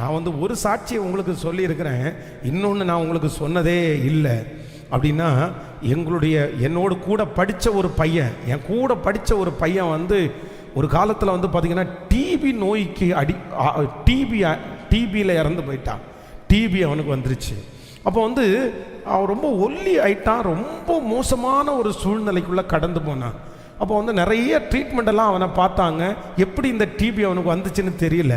நான் வந்து ஒரு சாட்சியை உங்களுக்கு சொல்லியிருக்கிறேன் இன்னொன்று நான் உங்களுக்கு சொன்னதே இல்லை. அப்படின்னா எங்களுடைய என்னோடு கூட படித்த ஒரு பையன் என் கூட படித்த ஒரு பையன் வந்து ஒரு காலத்தில் வந்து பார்த்திங்கன்னா டிபி நோய்க்கு அடி டிபி டிபியில் இறந்து போயிட்டான். டிபி அவனுக்கு வந்துருச்சு. அப்போ வந்து அவன் ரொம்ப ஒல்லி ஆயிட்டான் ரொம்ப மோசமான ஒரு சூழ்நிலைக்குள்ளே கடந்து போனான். அப்போ வந்து நிறைய ட்ரீட்மெண்ட் எல்லாம் அவனை பார்த்தாங்க. எப்படி இந்த டிபி அவனுக்கு வந்துச்சுன்னு தெரியல.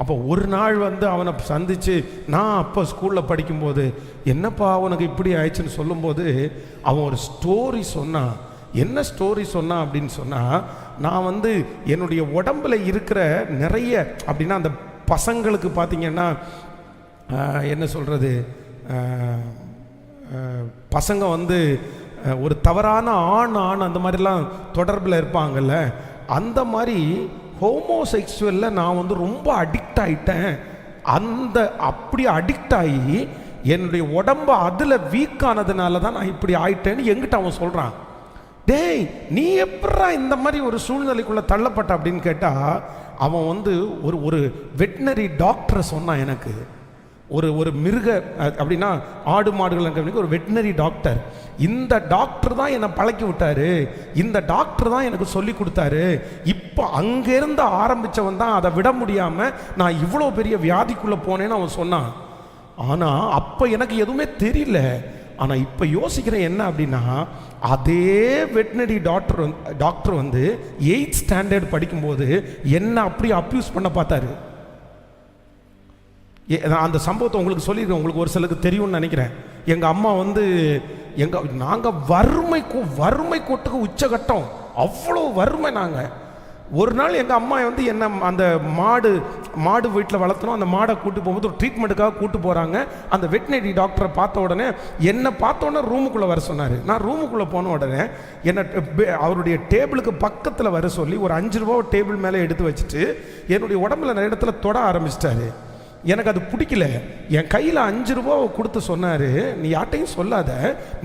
அப்போ ஒரு நாள் வந்து அவனை சந்தித்து நான் அப்போ ஸ்கூலில் படிக்கும்போது என்னப்பா அவனுக்கு இப்படி ஆயிடுச்சுன்னு சொல்லும்போது அவன் ஒரு ஸ்டோரி சொன்னான் என்ன ஸ்டோரி சொன்னான் அப்படின்னு சொன்னால் நான் வந்து என்னுடைய உடம்புல இருக்கிற நிறைய அப்படின்னா அந்த பசங்களுக்கு பார்த்திங்கன்னா என்ன சொல்கிறது பசங்க வந்து ஒரு தவறான ஆண் ஆண் அந்த மாதிரிலாம் தொடர்பில் இருப்பாங்கல்ல அந்த மாதிரி ஹோமோசெக்சுவலில் நான் வந்து ரொம்ப அடிக்ட் ஆகிட்டேன் அந்த அப்படி அடிக்ட் ஆகி என்னுடைய உடம்பு அதில் வீக் ஆனதுனால தான் நான் இப்படி ஆயிட்டேன்னு எங்கிட்ட அவன் சொல்கிறான் டேய் நீ எப்படா இந்த மாதிரி ஒரு சூழ்நிலைக்குள்ளே தள்ளப்பட்ட அப்படின்னு கேட்டால் அவன் வந்து ஒரு ஒரு வெட்டினரி டாக்டரை சொன்னான் எனக்கு. ஒரு ஒரு மிருக அப்படின்னா ஆடு மாடுகள் ஒரு வெட்டினரி டாக்டர் இந்த டாக்டர் தான் என்னை பழக்கி விட்டாரு. இந்த டாக்டர் தான் எனக்கு சொல்லி கொடுத்தாரு. இப்போ அங்கேருந்து ஆரம்பிச்சவன் தான் அதை விட முடியாமல் நான் இவ்வளோ பெரிய வியாதிக்குள்ளே போனேன்னு அவன் சொன்னான். ஆனால் அப்போ எனக்கு எதுவுமே தெரியல. ஆனால் இப்போ யோசிக்கிறேன் என்ன அப்படின்னா அதே வெட்டினரி டாக்டர் டாக்டர் வந்து எயிட் ஸ்டாண்டர்ட் படிக்கும்போது என்ன அப்படி அப்யூஸ் பண்ண பார்த்தாரு. அந்த சம்பவத்தை உங்களுக்கு சொல்லியிருக்கேன் உங்களுக்கு ஒரு சிலருக்கு தெரியும்னு நினைக்கிறேன். எங்கள் அம்மா வந்து எங்கள் நாங்கள் வறுமை வறுமை கோட்டுக்கு உச்சகட்டம். அவ்வளோ வறுமை நாங்கள் ஒரு நாள் எங்கள் அம்மா வந்து என்ன அந்த மாடு மாடு வீட்டில் வளர்த்தணும். அந்த மாடை கூட்டு போகும்போது ஒரு ட்ரீட்மெண்ட்டுக்காக கூட்டு போகிறாங்க அந்த வெட்டினரி டாக்டரை பார்த்த உடனே என்னை பார்த்த உடனே ரூமுக்குள்ளே வர சொன்னார். நான் ரூமுக்குள்ளே போன உடனே என்னை அவருடைய டேபிளுக்கு பக்கத்தில் வர சொல்லி ஒரு அஞ்சு ரூபா டேபிள் மேலே எடுத்து வச்சுட்டு என்னுடைய உடம்புல நிறைய இடத்துல தொட ஆரம்பிச்சிட்டாரு. எனக்கு அது பிடிக்கல. என் கையில் அஞ்சு ரூபா கொடுத்து சொன்னார். நீ யார்ட்டையும் சொல்லாத.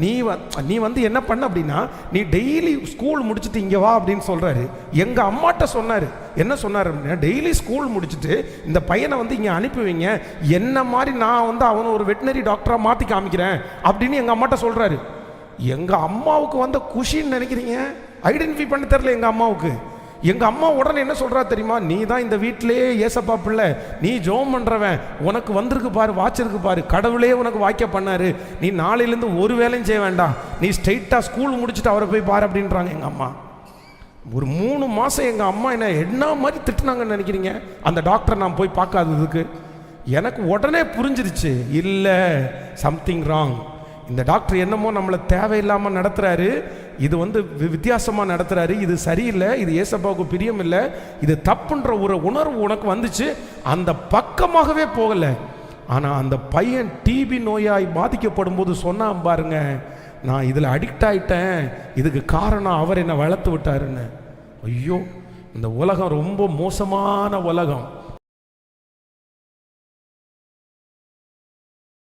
நீ வ நீ வந்து என்ன பண்ண அப்படின்னா நீ டெய்லி ஸ்கூல் முடிச்சுட்டு இங்கே வா அப்படின்னு சொல்கிறாரு எங்கள் அம்மாட்ட சொன்னார். என்ன சொன்னார் அப்படின்னா டெய்லி ஸ்கூல் முடிச்சுட்டு இந்த பையனை வந்து இங்கே அனுப்பி வைங்க. என்ன மாதிரி நான் வந்து அவனை ஒரு வெட்டினரி டாக்டராக மாற்றி காமிக்கிறேன். அப்படின்னு எங்கள் அம்மாட்ட சொல்கிறாரு எங்கள் அம்மாவுக்கு வந்த குஷின்னு நினைக்கிறீங்க? ஐடென்டிஃபை பண்ண தெரில எங்கள் அம்மாவுக்கு. எங்க அம்மா உடனே என்ன சொல்றா தெரியுமா? நீ தான் இந்த வீட்டிலேயே ஏசப்பா பிள்ளை. நீ ஜோம் பண்றவன். உனக்கு வந்திருக்கு பாரு வாட்சிருக்கு பாரு. கடவுளே உனக்கு வாக்கிய பண்ணாரு. நீ நாளையிலேருந்து ஒரு வேலையும் செய்ய வேண்டாம். நீ ஸ்ட்ரைட்டா ஸ்கூல் முடிச்சுட்டு அவரை போய் பாரு அப்படின்றாங்க எங்க அம்மா. ஒரு மூணு மாசம் எங்க அம்மா என்ன என்ன மாதிரி திட்டுனாங்கன்னு நினைக்கிறீங்க? அந்த டாக்டரை நான் போய் பார்க்காததுக்கு. எனக்கு உடனே புரிஞ்சிருச்சு. இல்லை சம்திங் ராங் இந்த டாக்டர் என்னமோ நம்மளை தேவையில்லாமல் நடத்துறாரு. இது வந்து வி- நடத்துகிறாரு இது சரியில்லை இது ஏசப்பாவுக்கு பிரியம் இல்லை இது தப்புன்ற ஒரு உணர்வு உனக்கு வந்துச்சு. அந்த பக்கமாகவே போகலை. ஆனால் அந்த பையன் டிபி நோயாய் பாதிக்கப்படும் போது சொன்னான் பாருங்க நான் இதில் அடிக்ட் ஆயிட்டேன். இதுக்கு காரணம் அவர் என்னை வளர்த்து விட்டாருன்னு. ஐயோ இந்த உலகம் ரொம்ப மோசமான உலகம்.